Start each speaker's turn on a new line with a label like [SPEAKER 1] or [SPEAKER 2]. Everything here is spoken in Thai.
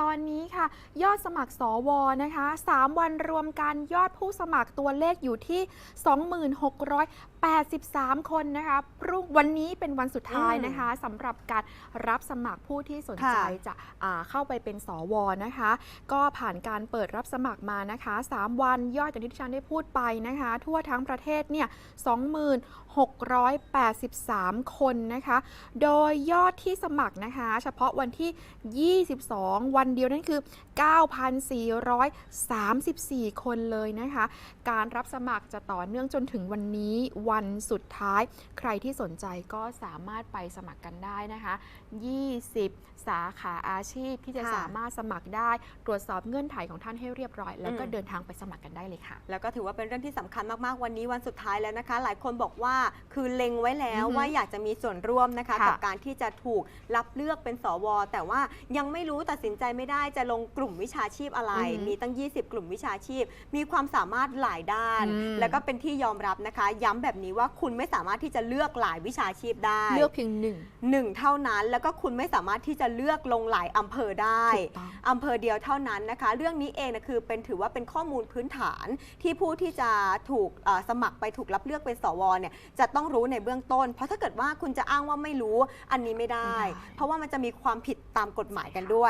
[SPEAKER 1] ตอนนี้ค่ะ ยอดสมัครสวนะคะ 3 วันรวมกันยอดผู้สมัครตัวเลขอยู่ที่ 2683 คนนะคะพรุ่งวันนี้เป็นวันสุดท้ายนะคะสำหรับการรับสมัครผู้ที่สนใจ
[SPEAKER 2] ค่ะ
[SPEAKER 1] จะอ่าเข้าไปเป็นสวนะคะ ก็ผ่านการเปิดรับสมัครมานะคะ 3 วันยอดอย่างที่ดิฉันได้พูดไปนะคะ ทั่วทั้งประเทศเนี่ย2683 คนนะคะ โดยยอดที่สมัครนะคะ เฉพาะวันที่ 22 วันเดียวนั่นคือ 9,434 คนเลยนะคะ การรับสมัครจะต่อเนื่องจนถึงวันนี้วันสุดท้าย ใครที่สนใจก็สามารถไปสมัครกันได้นะคะ 20 สาขาอาชีพที่จะ
[SPEAKER 2] ค่ะ
[SPEAKER 1] สามารถสมัครได้ ตรวจสอบเงื่อนไขของท่านให้เรียบร้อย แล้วก็
[SPEAKER 2] อืม
[SPEAKER 1] เดินทางไปสมัครกันได้เลยค่ะ
[SPEAKER 2] แล้วก็ถือว่าเป็นเรื่องที่สำคัญมาก ๆ วันนี้วันสุดท้ายแล้วนะคะ หลายคนบอกว่าคือเล็งไว้แล้ว
[SPEAKER 1] อือฮึ
[SPEAKER 2] ว่าอยากจะมีส่วนร่วมนะคะ
[SPEAKER 1] ค่ะ
[SPEAKER 2] กับการที่จะถูกรับเลือกเป็นสว แต่ว่ายังไม่รู้ตัดสินใจไม่ได้จะลงกลุ่มวิชาชีพอะไร
[SPEAKER 1] อือฮึ
[SPEAKER 2] มีตั้ง 20 กลุ่มวิชาชีพ มีความสามารถหลายด้าน
[SPEAKER 1] อืม
[SPEAKER 2] แล้วก็เป็นที่ยอมรับนะคะ ย้ำแบบนี้ว่าคุณไม่สามารถที่จะเลือกหลายวิชาชีพได้
[SPEAKER 1] เลือกเพียงหนึ่ง
[SPEAKER 2] หนึ่งเท่านั้น แล้วก็คุณไม่สามารถที่จะเลือกลงหลายอำเภอได้
[SPEAKER 1] ถูกต้อง
[SPEAKER 2] อำเภอเดียวเท่านั้นนะคะ เรื่องนี้เองนะคือเป็นถือว่าเป็นข้อมูลพื้นฐานที่ผู้ที่จะถูกเอ่อสมัครไปถูกรับเลือกเป็นสวเนี่ยจะต้องรู้ในเบื้องต้น เพราะถ้าเกิดว่าคุณจะอ้างว่าไม่รู้อันนี้ไม่ได้
[SPEAKER 1] ไม่ได้
[SPEAKER 2] เพราะว่ามันจะมีความผิดตามกฎหมายกันด้วย